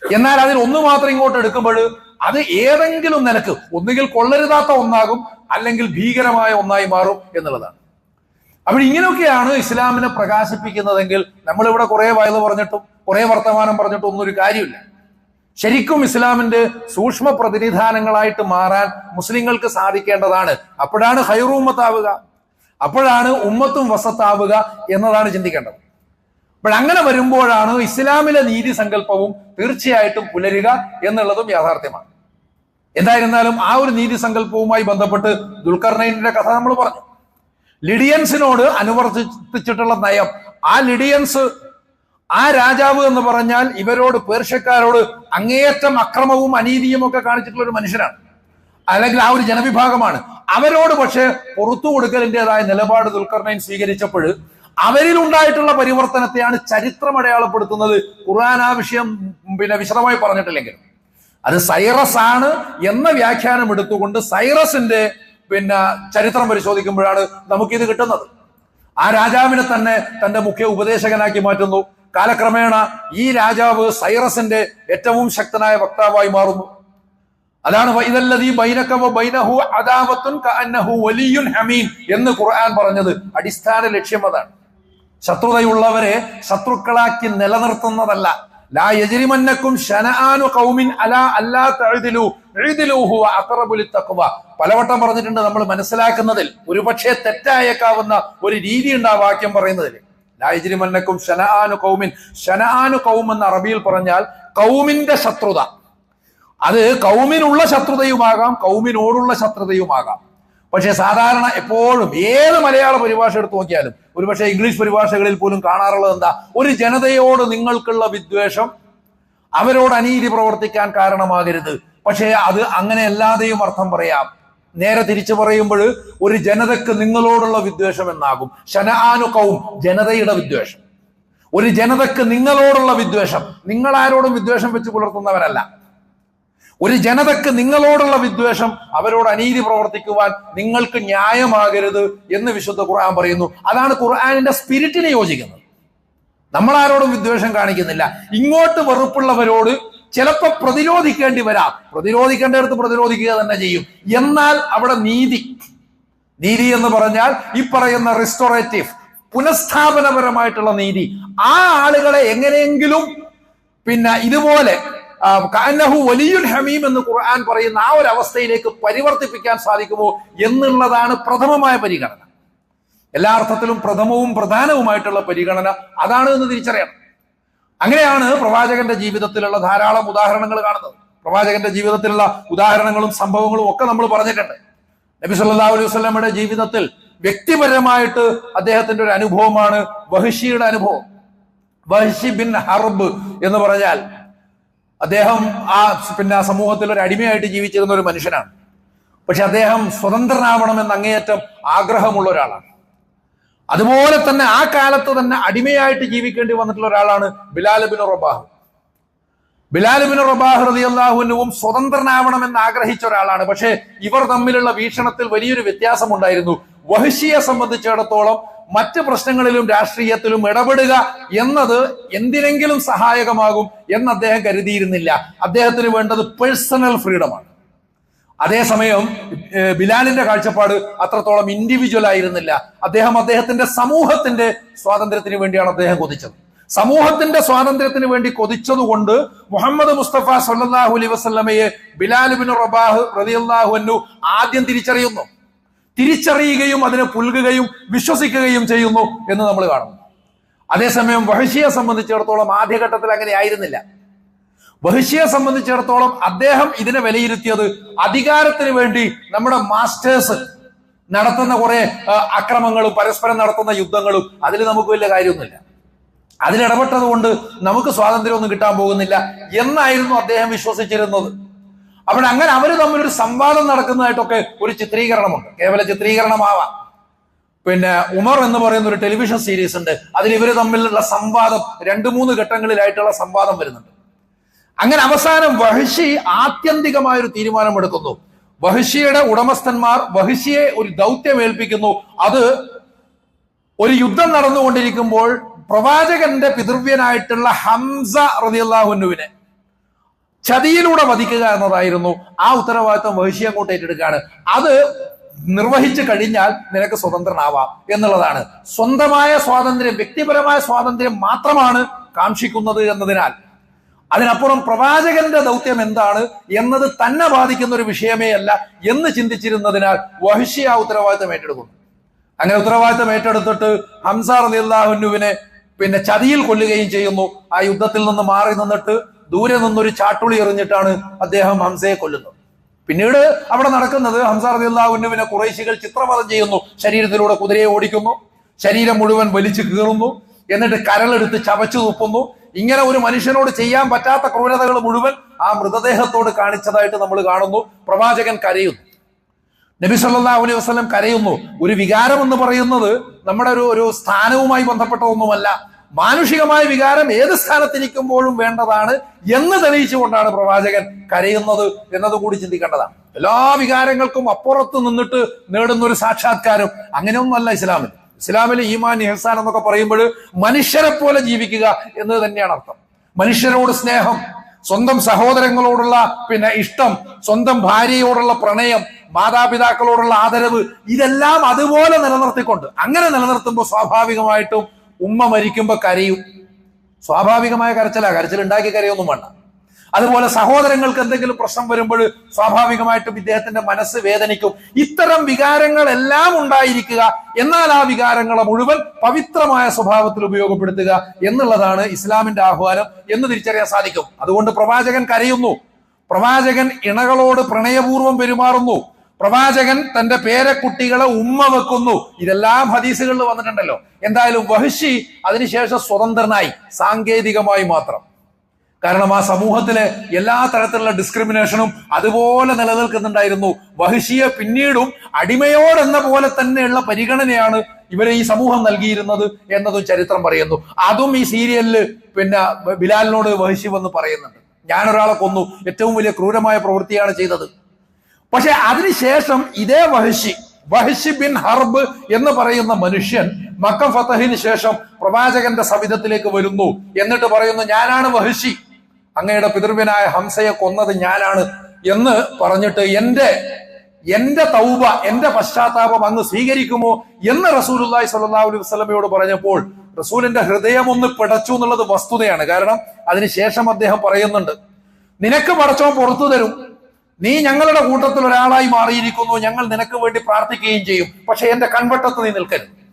എന്നാൽ അതിൽ ഒന്ന് മാത്രം ഇങ്ങോട്ട് എടുക്കുമ്പോൾ അത് ഏതെങ്കിലും നിലയ്ക്ക് ഒന്നുകിൽ കൊള്ളരുതാത്ത ഒന്നാകും അല്ലെങ്കിൽ ഭീകരമായ ഒന്നായി മാറും എന്നുള്ളതാണ്. അപ്പോൾ ഇങ്ങനെയൊക്കെയാണ് ഇസ്ലാമിനെ പ്രകാശിപ്പിക്കുന്നതെങ്കിൽ നമ്മളിവിടെ കുറെ വയത് പറഞ്ഞിട്ടും കുറെ വർത്തമാനം പറഞ്ഞിട്ടും ഒന്നും ഒരു കാര്യമില്ല. ശരിക്കും ഇസ്ലാമിന്റെ സൂക്ഷ്മ പ്രതിനിധാനങ്ങളായിട്ട് മാറാൻ മുസ്ലിങ്ങൾക്ക് സാധിക്കേണ്ടതാണ്. അപ്പോഴാണ് ഹൈറൂമത്താവുക അപ്പോഴാണ് ഉമ്മത്തും വസത്താവുക എന്നതാണ് ചിന്തിക്കേണ്ടത്. അപ്പോൾ അങ്ങനെ വരുമ്പോഴാണ് ഇസ്ലാമിലെ നീതി സങ്കല്പവും തീർച്ചയായിട്ടും പുലരുക എന്നുള്ളതും യാഥാർത്ഥ്യമാണ്. എന്തായിരുന്നാലും ആ ഒരു നീതി സങ്കല്പവുമായി ബന്ധപ്പെട്ട് ദുൽഖർണൈനിന്റെ കഥ നമ്മൾ പറഞ്ഞു. ലിഡിയൻസിനോട് അനുവർത്തിച്ചിട്ടുള്ള നയം ആ ലിഡിയൻസ് ആ രാജാവ് എന്ന് പറഞ്ഞാൽ ഇവരോട് പേർഷ്യക്കാരോട് അങ്ങേയറ്റം അക്രമവും അനീതിയും ഒക്കെ കാണിച്ചിട്ടുള്ള ഒരു മനുഷ്യനാണ്. അല്ലെങ്കിൽ ആ ഒരു ജനവിഭാഗമാണ്. അവരോട് പക്ഷേ പുറത്തു കൊടുക്കലിന്റെതായ നിലപാട് ദുൽഖർണൈൻ സ്വീകരിച്ചപ്പോൾ അവരിൽ ഉണ്ടായിട്ടുള്ള പരിവർത്തനത്തെയാണ് ചരിത്രം അടയാളപ്പെടുത്തുന്നത്. ഖുർആൻ ആ വിഷയം പിന്നെ വിശദമായി പറഞ്ഞിട്ടില്ലെങ്കിൽ അത് സൈറസ് ആണ് എന്ന വ്യാഖ്യാനം എടുത്തുകൊണ്ട് സൈറസിന്റെ പിന്നെ ചരിത്രം പരിശോധിക്കുമ്പോഴാണ് നമുക്കിത് കിട്ടുന്നത്. ആ രാജാവിനെ തന്നെ തന്റെ മുഖ്യ ഉപദേശകനാക്കി മാറ്റുന്നു. കാലക്രമേണ ഈ രാജാവ് സൈറസിന്റെ ഏറ്റവും ശക്തനായ വക്താവായി മാറുന്നു. അതാണ് എന്ന് ഖുർആൻ പറഞ്ഞത് അടിസ്ഥാന ലക്ഷ്യം അതാണ്. ശത്രുതയുള്ളവരെ ശത്രുക്കളാക്കി നിലനിർത്തുന്നതല്ല. ലാ അലാ അല്ലാ പലവട്ടം പറഞ്ഞിട്ടുണ്ട് നമ്മൾ മനസ്സിലാക്കുന്നതിൽ ഒരുപക്ഷെ തെറ്റായേക്കാവുന്ന ഒരു രീതി ഉണ്ട് വാക്യം പറയുന്നതിൽ. ലായജിരിമന്നക്കും ഷനആാനു കൗമിൻ ഷനആാനു കൗം എന്ന് അറബിയിൽ പറഞ്ഞാൽ കൗമിന്റെ ശത്രുത. അത് കൗമിനുള്ള ശത്രുതയുമാകാം കൗമിനോടുള്ള ശത്രുതയുമാകാം. പക്ഷെ സാധാരണ എപ്പോഴും ഏത് മലയാള പരിഭാഷ എടുത്തു നോക്കിയാലും ഒരുപക്ഷെ ഇംഗ്ലീഷ് പരിഭാഷകളിൽ പോലും കാണാറുള്ളത് എന്താ? ഒരു ജനതയോട് നിങ്ങൾക്കുള്ള വിദ്വേഷം അവരോട് അനീതി പ്രവർത്തിക്കാൻ കാരണമാകരുത്. പക്ഷേ അത് അങ്ങനെ അല്ലാതെയും അർത്ഥം പറയാം. നേരെ തിരിച്ചു പറയുമ്പോൾ ഒരു ജനതക്ക് നിങ്ങളോടുള്ള വിദ്വേഷം എന്നാകും. ശനാനുക്കവും ജനതയുടെ വിദ്വേഷം. ഒരു ജനതക്ക് നിങ്ങളോടുള്ള വിദ്വേഷം. നിങ്ങൾ ആരോടും വിദ്വേഷം വെച്ച് പുലർത്തുന്നവരല്ല. ഒരു ജനതക്ക് നിങ്ങളോടുള്ള വിദ്വേഷം അവരോട് അനീതി പ്രവർത്തിക്കുവാൻ നിങ്ങൾക്ക് ന്യായമാകരുത് എന്ന് വിശുദ്ധ ഖുർആൻ പറയുന്നു. അതാണ് ഖുർആാനിന്റെ സ്പിരിറ്റിനെ യോജിക്കുന്നത്. നമ്മൾ ആരോടും വിദ്വേഷം കാണിക്കുന്നില്ല. ഇങ്ങോട്ട് വെറുപ്പുള്ളവരോട് ചിലപ്പോൾ പ്രതിരോധിക്കേണ്ടി വരാം. പ്രതിരോധിക്കേണ്ടടുത്ത് പ്രതിരോധിക്കുക തന്നെ ചെയ്യും. എന്നാൽ അവിടെ നീതി. നീതി എന്ന് പറഞ്ഞാൽ ഈ പറയുന്ന റിസ്റ്റോറേറ്റീവ് പുനഃസ്ഥാപനപരമായിട്ടുള്ള നീതി. ആ ആളുകളെ എങ്ങനെയെങ്കിലും പിന്നെ ഇതുപോലെ കാനഹു വലിയുൽ ഹമീം എന്ന് ഖുർആൻ പറയുന്ന ആ ഒരു അവസ്ഥയിലേക്ക് പരിവർത്തിപ്പിക്കാൻ സാധിക്കുമോ എന്നുള്ളതാണ് പ്രഥമമായ പരിഗണന. എല്ലാ അർത്ഥത്തിലും പ്രഥമവും പ്രധാനവുമായിട്ടുള്ള പരിഗണന അതാണ് എന്ന് തിരിച്ചറിയണം. അങ്ങനെയാണ് പ്രവാചകന്റെ ജീവിതത്തിലുള്ള ധാരാളം ഉദാഹരണങ്ങൾ കാണുന്നത്. പ്രവാചകന്റെ ജീവിതത്തിലുള്ള ഉദാഹരണങ്ങളും സംഭവങ്ങളും ഒക്കെ നമ്മൾ പറഞ്ഞിട്ടുണ്ട്. നബി സല്ലാ അലൈഹി വസ്ലമയുടെ ജീവിതത്തിൽ വ്യക്തിപരമായിട്ട് അദ്ദേഹത്തിന്റെ ഒരു അനുഭവമാണ് വഹിഷിയുടെ അനുഭവം. വഹിഷി ബിൻ ഹർബ് എന്ന് പറഞ്ഞാൽ അദ്ദേഹം ആ പിന്നെ സമൂഹത്തിൽ ഒരു അടിമയായിട്ട് ജീവിച്ചിരുന്ന ഒരു മനുഷ്യനാണ്. പക്ഷെ അദ്ദേഹം സ്വതന്ത്രനാവണമെന്ന് അങ്ങേയറ്റം ആഗ്രഹമുള്ള ഒരാളാണ്. അതുപോലെ തന്നെ ആ കാലത്ത് തന്നെ അടിമയായിട്ട് ജീവിക്കേണ്ടി വന്നിട്ടുള്ള ഒരാളാണ് Bilal bin Rabah Bilal bin Rabah റളിയല്ലാഹുവിനും സ്വതന്ത്രനാവണമെന്ന് ആഗ്രഹിച്ച ഒരാളാണ്. പക്ഷേ ഇവർ തമ്മിലുള്ള വീക്ഷണത്തിൽ വലിയൊരു വ്യത്യാസം ഉണ്ടായിരുന്നു വഹിഷിയെ സംബന്ധിച്ചിടത്തോളം മറ്റ് പ്രശ്നങ്ങളിലും രാഷ്ട്രീയത്തിലും ഇടപെടുക എന്നത് എന്തിനെങ്കിലും സഹായകമാകും എന്ന് അദ്ദേഹം കരുതിയിരുന്നില്ല. അദ്ദേഹത്തിന് വേണ്ടത് പേഴ്സണൽ ഫ്രീഡമാണ് അതേസമയം ബിലാലിന്റെ കാഴ്ചപ്പാട് അത്രത്തോളം ഇൻഡിവിജ്വൽ ആയിരുന്നില്ല. അദ്ദേഹം അദ്ദേഹത്തിന്റെ സമൂഹത്തിന്റെ സ്വാതന്ത്ര്യത്തിന് വേണ്ടിയാണ് അദ്ദേഹം കൊതിച്ചത്. സമൂഹത്തിന്റെ സ്വാതന്ത്ര്യത്തിന് വേണ്ടി കൊതിച്ചതുകൊണ്ട് മുഹമ്മദ് മുസ്തഫ സല്ലല്ലാഹു അലൈഹി വസ്ലമയെ ബിലാൽ ബിൻ റബാഹ് റളിയല്ലാഹു അൻഹു ആദ്യം തിരിച്ചറിയുന്നു. തിരിച്ചറിയുകയും അതിനെ പുൽകുകയും വിശ്വസിക്കുകയും ചെയ്യുന്നു എന്ന് നമ്മൾ കാണുന്നു. അതേസമയം വഹഷിയെ സംബന്ധിച്ചിടത്തോളം ആദ്യഘട്ടത്തിൽ അങ്ങനെ ആയിരുന്നില്ല. വഹിഷ്യയെ സംബന്ധിച്ചിടത്തോളം അദ്ദേഹം ഇതിനെ വിലയിരുത്തിയത് അധികാരത്തിന് വേണ്ടി നമ്മുടെ മാസ്റ്റേഴ്സ് നടത്തുന്ന കുറെ അക്രമങ്ങളും പരസ്പരം നടത്തുന്ന യുദ്ധങ്ങളും അതിൽ നമുക്ക് വലിയ കാര്യമൊന്നുമില്ല. അതിലിടപെട്ടത് കൊണ്ട് നമുക്ക് സ്വാതന്ത്ര്യമൊന്നും കിട്ടാൻ പോകുന്നില്ല എന്നായിരുന്നു അദ്ദേഹം വിശ്വസിച്ചിരുന്നത്. അപ്പോൾ അങ്ങനെ അവർ തമ്മിൽ ഒരു സംവാദം നടക്കുന്നതായിട്ടൊക്കെ ഒരു ചിത്രീകരണമുണ്ട്. കേവല ചിത്രീകരണമാവാം. പിന്നെ ഉമർ എന്ന് പറയുന്ന ഒരു ടെലിവിഷൻ സീരീസ് ഉണ്ട്. അതിൽ ഇവർ തമ്മിലുള്ള സംവാദം രണ്ടു മൂന്ന് ഘട്ടങ്ങളിലായിട്ടുള്ള സംവാദം വരുന്നുണ്ട്. അങ്ങനെ അവസാനം വഹിഷി ആത്യന്തികമായ ഒരു തീരുമാനമെടുക്കുന്നു. വഹിഷിയുടെ ഉടമസ്ഥന്മാർ വഹിഷിയെ ഒരു ദൗത്യം ഏൽപ്പിക്കുന്നു. അത് ഒരു യുദ്ധം നടന്നുകൊണ്ടിരിക്കുമ്പോൾ പ്രവാചകന്റെ പിതൃവ്യനായിട്ടുള്ള ഹംസ റതിയല്ലാഹുനുവിനെ ചതിയിലൂടെ വധിക്കുക എന്നതായിരുന്നു ആ ഉത്തരവാദിത്വം വഹിഷി അങ്ങോട്ട് ഏറ്റെടുക്കുകയാണ്. അത് നിർവഹിച്ചു കഴിഞ്ഞാൽ നിനക്ക് സ്വതന്ത്രനാവാം എന്നുള്ളതാണ്. സ്വന്തമായ സ്വാതന്ത്ര്യം വ്യക്തിപരമായ സ്വാതന്ത്ര്യം മാത്രമാണ് കാക്ഷിക്കുന്നത് എന്നതിനാൽ. അതിനപ്പുറം പ്രവാചകന്റെ ദൗത്യം എന്താണ് എന്നത് തന്നെ ബാധിക്കുന്ന ഒരു വിഷയമേ അല്ല എന്ന് ചിന്തിച്ചിരുന്നതിനാൽ വഹിഷി ആ ഉത്തരവാദിത്തം ഏറ്റെടുക്കുന്നു. അങ്ങനെ ഉത്തരവാദിത്തം ഏറ്റെടുത്തിട്ട് ഹംസാർ അലിയല്ലാഹുനുവിനെ പിന്നെ ചതിയിൽ കൊല്ലുകയും ചെയ്യുന്നു. ആ യുദ്ധത്തിൽ നിന്ന് മാറി നിന്നിട്ട് ദൂരെ നിന്നൊരു ചാട്ടുളി എറിഞ്ഞിട്ടാണ് അദ്ദേഹം ഹംസയെ കൊല്ലുന്നത്. പിന്നീട് അവിടെ നടക്കുന്നത് ഹംസാർ അലിയല്ലാഹുനുവിനെ കുറേശികൾ ചിത്രവധം ചെയ്യുന്നു. ശരീരത്തിലൂടെ കുതിരയെ ഓടിക്കുന്നു. ശരീരം മുഴുവൻ വലിച്ചു കീറുന്നു. എന്നിട്ട് കരളെടുത്ത് ചവച്ചു തുപ്പുന്നു. ഇങ്ങനെ ഒരു മനുഷ്യനോട് ചെയ്യാൻ പറ്റാത്ത ക്രൂരതകൾ മുഴുവൻ ആ മൃതദേഹത്തോട് കാണിച്ചതായിട്ട് നമ്മൾ കാണുന്നു. പ്രവാചകൻ കരയുന്നു. നബി സല്ലല്ലാഹു അലൈഹി വസല്ലം കരയുന്നു. ഒരു വികാരം എന്ന് പറയുന്നത് നമ്മുടെ ഒരു ഒരു സ്ഥാനവുമായി ബന്ധപ്പെട്ട ഒന്നുമല്ല മാനുഷികമായ വികാരം ഏത് സ്ഥാനത്തിരിക്കുമ്പോഴും വേണ്ടതാണ് എന്ന് തെളിയിച്ചുകൊണ്ടാണ് പ്രവാചകൻ കരയുന്നത് എന്നതുകൂടി ചിന്തിക്കേണ്ടതാണ്. എല്ലാ വികാരങ്ങൾക്കും അപ്പുറത്ത് നിന്നിട്ട് നേടുന്ന ഒരു സാക്ഷാത്കാരം അങ്ങനെയൊന്നുമല്ല ഇസ്ലാമിൽ. ഇസ്ലാമിൽ ഈമാൻ ഇഹ്സാൻ എന്നൊക്കെ പറയുമ്പോൾ മനുഷ്യരെ പോലെ ജീവിക്കുക എന്ന് തന്നെയാണ് അർത്ഥം. മനുഷ്യരോട് സ്നേഹം സ്വന്തം സഹോദരങ്ങളോടുള്ള പിന്നെ ഇഷ്ടം സ്വന്തം ഭാര്യയോടുള്ള പ്രണയം മാതാപിതാക്കളോടുള്ള ആദരവ് ഇതെല്ലാം അതുപോലെ നിലനിർത്തിക്കൊണ്ട് അങ്ങനെ നിലനിർത്തുമ്പോൾ സ്വാഭാവികമായിട്ടും ഉമ്മ മരിക്കുമ്പോൾ കരയും. സ്വാഭാവികമായ കരച്ചിലാ. കരച്ചിൽ ഉണ്ടാക്കി കരയൊന്നും വേണ്ട. അതുപോലെ സഹോദരങ്ങൾക്ക് എന്തെങ്കിലും പ്രശ്നം വരുമ്പോൾ സ്വാഭാവികമായിട്ടും ഇദ്ദേഹത്തിന്റെ മനസ്സ് വേദനിക്കും. ഇത്തരം വികാരങ്ങളെല്ലാം ഉണ്ടായിരിക്കുക എന്നാൽ ആ വികാരങ്ങളെ മുഴുവൻ പവിത്രമായ സ്വഭാവത്തിൽ ഉപയോഗപ്പെടുത്തുക എന്നുള്ളതാണ് ഇസ്ലാമിന്റെ ആഹ്വാനം എന്ന് തിരിച്ചറിയാൻ സാധിക്കും. അതുകൊണ്ട് പ്രവാചകൻ കരയുന്നു. പ്രവാചകൻ ഇണകളോട് പ്രണയപൂർവം പെരുമാറുന്നു. പ്രവാചകൻ തന്റെ പേരക്കുട്ടികളെ ഉമ്മ വെക്കുന്നു. ഇതെല്ലാം ഹദീസുകളിൽ വന്നിട്ടുണ്ടല്ലോ. എന്തായാലും വഹിഷി അതിനുശേഷം സ്വതന്ത്രനായി സാങ്കേതികമായി മാത്രം. കാരണം ആ സമൂഹത്തിലെ എല്ലാ തരത്തിലുള്ള ഡിസ്ക്രിമിനേഷനും അതുപോലെ നിലനിൽക്കുന്നുണ്ടായിരുന്നു. വഹിഷിയെ പിന്നീടും അടിമയോടെന്ന പോലെ തന്നെയുള്ള പരിഗണനയാണ് ഇവരെ ഈ സമൂഹം നൽകിയിരുന്നത് എന്നതും ചരിത്രം പറയുന്നു. അതും ഈ സീരിയലിൽ പിന്നെ ബിലാലിനോട് വഹിഷി വന്ന് പറയുന്നുണ്ട്. ഞാനൊരാളെ കൊന്നു. ഏറ്റവും വലിയ ക്രൂരമായ പ്രവൃത്തിയാണ് ചെയ്തത്. പക്ഷെ അതിനുശേഷം ഇതേ വഹിഷി വഹിഷി ബിൻ ഹർബ് എന്ന് പറയുന്ന മനുഷ്യൻ മക്ക ഫതഹിന് ശേഷം പ്രവാചകന്റെ സവിധത്തിലേക്ക് വരുന്നു. എന്നിട്ട് പറയുന്നു ഞാനാണ് വഹിഷി. അങ്ങയുടെ പിതൃവ്യനായ ഹംസയെ കൊന്നത് ഞാനാണ് എന്ന് പറഞ്ഞിട്ട് എന്റെ എന്റെ തൗബ എന്റെ പശ്ചാത്താപം അങ്ങ് സ്വീകരിക്കുമോ എന്ന് റസൂലുല്ലായി സല്ലല്ലാഹു അലൈഹി വസല്ലമയോട് പറഞ്ഞപ്പോൾ റസൂലിന്റെ ഹൃദയം ഒന്ന് പിടച്ചു എന്നുള്ളത് വസ്തുതയാണ്. കാരണം അതിനുശേഷം അദ്ദേഹം പറയുന്നുണ്ട് നിനക്ക് പടച്ചോ പുറത്തു തരും. നീ ഞങ്ങളുടെ കൂട്ടത്തിൽ ഒരാളായി മാറിയിരിക്കുന്നു. ഞങ്ങൾ നിനക്ക് വേണ്ടി പ്രാർത്ഥിക്കുകയും ചെയ്യും. പക്ഷെ എന്റെ കൺവട്ടത്ത് നീ നിൽക്കരുത്.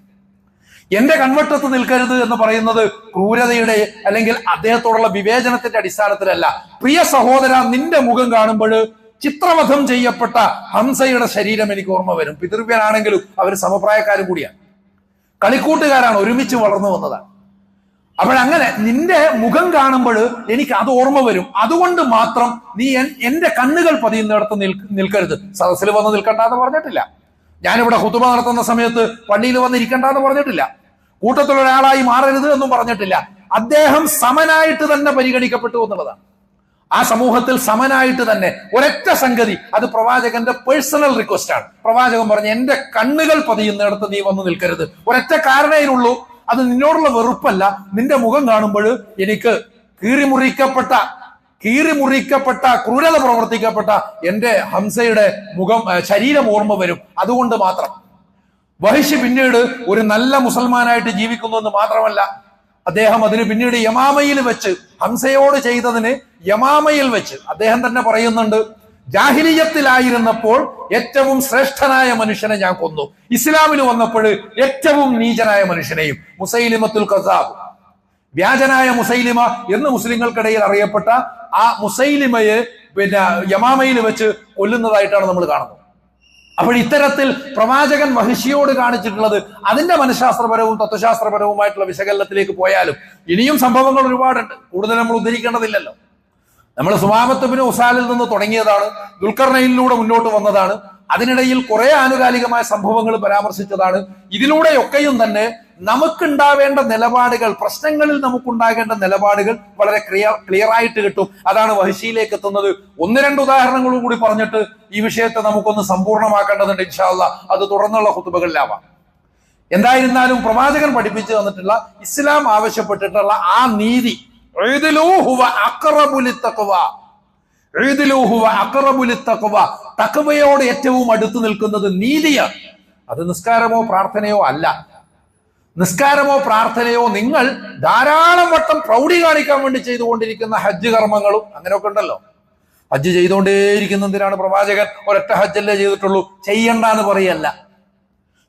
എന്റെ കൺവട്ടത്ത് നിൽക്കരുത് എന്ന് പറയുന്നത് ക്രൂരതയുടെ അല്ലെങ്കിൽ അദ്ദേഹത്തോടുള്ള വിവേചനത്തിന്റെ അടിസ്ഥാനത്തിലല്ല. പ്രിയ സഹോദര നിന്റെ മുഖം കാണുമ്പോൾ ചിത്രവധം ചെയ്യപ്പെട്ട ഹംസയുടെ ശരീരം എനിക്ക് ഓർമ്മ വരും. പിതൃവ്യനാണെങ്കിലും അവർ സമപ്രായക്കാരും കൂടിയാണ്. കളിക്കൂട്ടുകാരാണ് ഒരുമിച്ച് വളർന്നു വന്നതാണ്. അപ്പോഴങ്ങനെ നിന്റെ മുഖം കാണുമ്പോൾ എനിക്ക് അത് ഓർമ്മ വരും. അതുകൊണ്ട് മാത്രം നീ എന്റെ കണ്ണുകൾ പതിയുന്നിടത്ത് നിൽക്കരുത്. സദസ്സിൽ വന്ന് നിൽക്കണ്ട എന്ന് പറഞ്ഞിട്ടില്ല. ഞാനിവിടെ ഹുത്തുബ നടത്തുന്ന സമയത്ത് പള്ളിയിൽ വന്ന് ഇരിക്കണ്ട എന്ന് പറഞ്ഞിട്ടില്ല. കൂട്ടത്തിൽ ഒരാളായി മാറരുത് എന്നും പറഞ്ഞിട്ടില്ല. അദ്ദേഹം സമനായിട്ട് തന്നെ പരിഗണിക്കപ്പെട്ടു എന്നുള്ളതാണ്. ആ സമൂഹത്തിൽ സമനായിട്ട് തന്നെ ഒരൊറ്റ സംഗതി അത് പ്രവാചകന്റെ പേഴ്സണൽ റിക്വസ്റ്റ് ആണ്. പ്രവാചകൻ പറഞ്ഞു എന്റെ കണ്ണുകൾ പതിയുന്നിടത്ത് നീ വന്നു നിൽക്കരുത്. ഒരൊറ്റ കാരണയിലുള്ളൂ. അത് നിന്നോടുള്ള വെറുപ്പല്ല. നിന്റെ മുഖം കാണുമ്പോൾ എനിക്ക് കീറിമുറിക്കപ്പെട്ട കീറിമുറിക്കപ്പെട്ട ക്രൂരത പ്രവർത്തിക്കപ്പെട്ട എന്റെ ഹംസയുടെ മുഖം ശരീരം ഓർമ്മ വരും. അതുകൊണ്ട് മാത്രം. വഹിഷ് പിന്നീട് ഒരു നല്ല മുസൽമാനായിട്ട് ജീവിക്കുന്നു എന്ന് മാത്രമല്ല അദ്ദേഹം അതിന് പിന്നീട് യമാമയിൽ വെച്ച് ഹംസയോട് ചെയ്തതിന് യമാമയിൽ വെച്ച് അദ്ദേഹം തന്നെ പറയുന്നുണ്ട് ജാഹിലിയത്തിലായിരുന്നപ്പോൾ ഏറ്റവും ശ്രേഷ്ഠനായ മനുഷ്യനെ ഞാൻ കൊന്നു. ഇസ്ലാമിൽ വന്നപ്പോൾ ഏറ്റവും നീചനായ മനുഷ്യനെയും മുസൈലിമത്തുൽ കസാബ് വ്യാജനായ മുസൈലിമ എന്ന് മുസ്ലിങ്ങൾക്കിടയിൽ അറിയപ്പെട്ട ആ മുസൈലിമയെ പിന്നെ യമാമയിൽ വെച്ച് കൊല്ലുന്നതായിട്ടാണ് നമ്മൾ കാണുന്നത്. അപ്പോൾ ഇത്തരത്തിൽ പ്രവാചകൻ മഹിഷിയോട് കാണിച്ചിട്ടുള്ളത് അതിന്റെ മനഃശാസ്ത്രപരവും തത്വശാസ്ത്രപരവുമായിട്ടുള്ള വിശകലനത്തിലേക്ക് പോയാലും ഇനിയും സംഭവങ്ങൾ ഒരുപാടുണ്ട്. കൂടുതൽ നമ്മൾ ഉദ്ധരിക്കേണ്ടതില്ലല്ലോ. നമ്മൾ സുമാമത്തുബിന് ഉസാലിൽ നിന്ന് തുടങ്ങിയതാണ്. ദുൽഖർണയിലൂടെ മുന്നോട്ട് വന്നതാണ്. അതിനിടയിൽ കുറെ ആനുകാലികമായ സംഭവങ്ങൾ പരാമർശിച്ചതാണ്. ഇതിലൂടെയൊക്കെയും തന്നെ നമുക്കുണ്ടാവേണ്ട നിലപാടുകൾ പ്രശ്നങ്ങളിൽ നമുക്കുണ്ടാകേണ്ട നിലപാടുകൾ വളരെ ക്ലിയർ ക്ലിയർ ആയിട്ട് കിട്ടും. അതാണ് വഹിശിയിലേക്ക് എത്തുന്നത്. ഒന്ന് രണ്ട് ഉദാഹരണങ്ങൾ കൂടി പറഞ്ഞിട്ട് ഈ വിഷയത്തെ നമുക്കൊന്ന് സമ്പൂർണമാക്കേണ്ടതുണ്ട് ഇൻഷാല്ല അത് തുടർന്നുള്ള കുത്തുബകളിലാവാം എന്തായിരുന്നാലും പ്രവാചകൻ പഠിപ്പിച്ചു തന്നിട്ടുള്ള ഇസ്ലാം ആവശ്യപ്പെട്ടിട്ടുള്ള ആ നീതി. തക്കവയോട് ഏറ്റവും അടുത്ത് നിൽക്കുന്നത് നീതിയാണ്. അത് നിസ്കാരമോ പ്രാർത്ഥനയോ അല്ല. നിസ്കാരമോ പ്രാർത്ഥനയോ നിങ്ങൾ ധാരാളം വട്ടം പ്രൗഢി കാണിക്കാൻ വേണ്ടി ചെയ്തുകൊണ്ടിരിക്കുന്ന ഹജ്ജ് കർമ്മങ്ങളും അങ്ങനെയൊക്കെ ഉണ്ടല്ലോ. ഹജ്ജ് ചെയ്തുകൊണ്ടേയിരിക്കുന്ന എന്തിനാണ് പ്രവാചകൻ? ഒരൊറ്റ ഹജ്ജല്ലേ ചെയ്തിട്ടുള്ളൂ. ചെയ്യണ്ട എന്ന് പറയല്ല.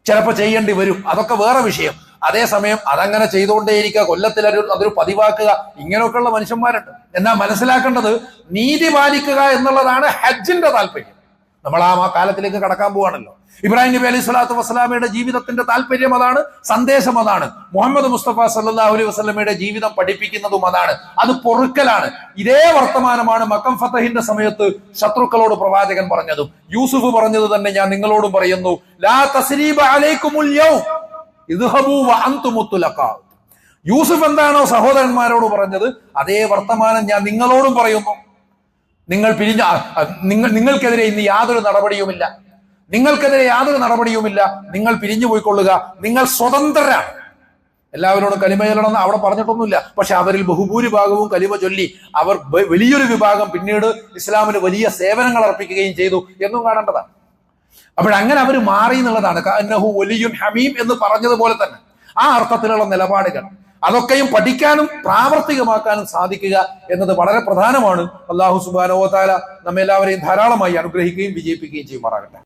ചിലപ്പോൾ ചെയ്യേണ്ടി വരും. അതൊക്കെ വേറെ വിഷയം. അതേസമയം അതങ്ങനെ ചെയ്തുകൊണ്ടേയിരിക്കുക കൊല്ലത്തിൽ ഒരു അതൊരു പതിവാക്കുക ഇങ്ങനെയൊക്കെയുള്ള മനുഷ്യന്മാരുണ്ട്. എന്നാൽ മനസ്സിലാക്കേണ്ടത് നീതി പാലിക്കുക എന്നുള്ളതാണ് ഹജ്ജിന്റെ താല്പര്യം. നമ്മൾ ആ ആ കാലത്തിലേക്ക് കടക്കാൻ പോവാണല്ലോ. ഇബ്രാഹിം നബി അലൈഹി സ്വലാത്തു വസ്സലാമയുടെ ജീവിതത്തിന്റെ താല്പര്യം അതാണ് സന്ദേശം അതാണ്. മുഹമ്മദ് മുസ്തഫ സല്ലല്ലാഹു അലൈഹി വസ്ലമയുടെ ജീവിതം പഠിപ്പിക്കുന്നതും അതാണ്. അത് പൊറുക്കലാണ്. ഇതേ വർത്തമാനമാണ് മക്കം ഫത്തഹിന്റെ സമയത്ത് ശത്രുക്കളോട് പ്രവാചകൻ പറഞ്ഞതും. യൂസുഫ് പറഞ്ഞത് തന്നെ ഞാൻ നിങ്ങളോടും പറയുന്നു. ലാ തസ്രീബ. യൂസുഫ് എന്താണോ സഹോദരന്മാരോട് പറഞ്ഞത് അതേ വർത്തമാനം ഞാൻ നിങ്ങളോടും പറയുന്നു. നിങ്ങൾ പിരിഞ്ഞ നിങ്ങൾ നിങ്ങൾക്കെതിരെ ഇന്ന് യാതൊരു നടപടിയുമില്ല. നിങ്ങൾക്കെതിരെ യാതൊരു നടപടിയുമില്ല. നിങ്ങൾ പിരിഞ്ഞു പോയിക്കൊള്ളുക. നിങ്ങൾ സ്വതന്ത്രരാണ്. എല്ലാവരോടും കലിമ ചൊല്ലണമെന്ന് അവിടെ പറഞ്ഞിട്ടൊന്നുമില്ല. പക്ഷെ അവരിൽ ബഹുഭൂരിഭാഗവും കലിമ ചൊല്ലി അവർ വലിയൊരു വിഭാഗം പിന്നീട് ഇസ്ലാമിന് വലിയ സേവനങ്ങൾ അർപ്പിക്കുകയും ചെയ്തു എന്നും കാണേണ്ടതാണ്. അപ്പോഴങ്ങനെ അവർ മാറി എന്നുള്ളതാണ്. ഹമീം എന്ന് പറഞ്ഞതുപോലെ തന്നെ. ആ അർത്ഥത്തിലുള്ള നിലപാടുകൾ. അതൊക്കെയും പഠിക്കാനും പ്രാവർത്തികമാക്കാനും സാധിക്കുക എന്നത് വളരെ പ്രധാനമാണ്. അള്ളാഹു സുബാനോ താല നമ്മെല്ലാവരെയും ധാരാളമായി അനുഗ്രഹിക്കുകയും വിജയിപ്പിക്കുകയും ചെയ്യുമാറാകട്ടെ.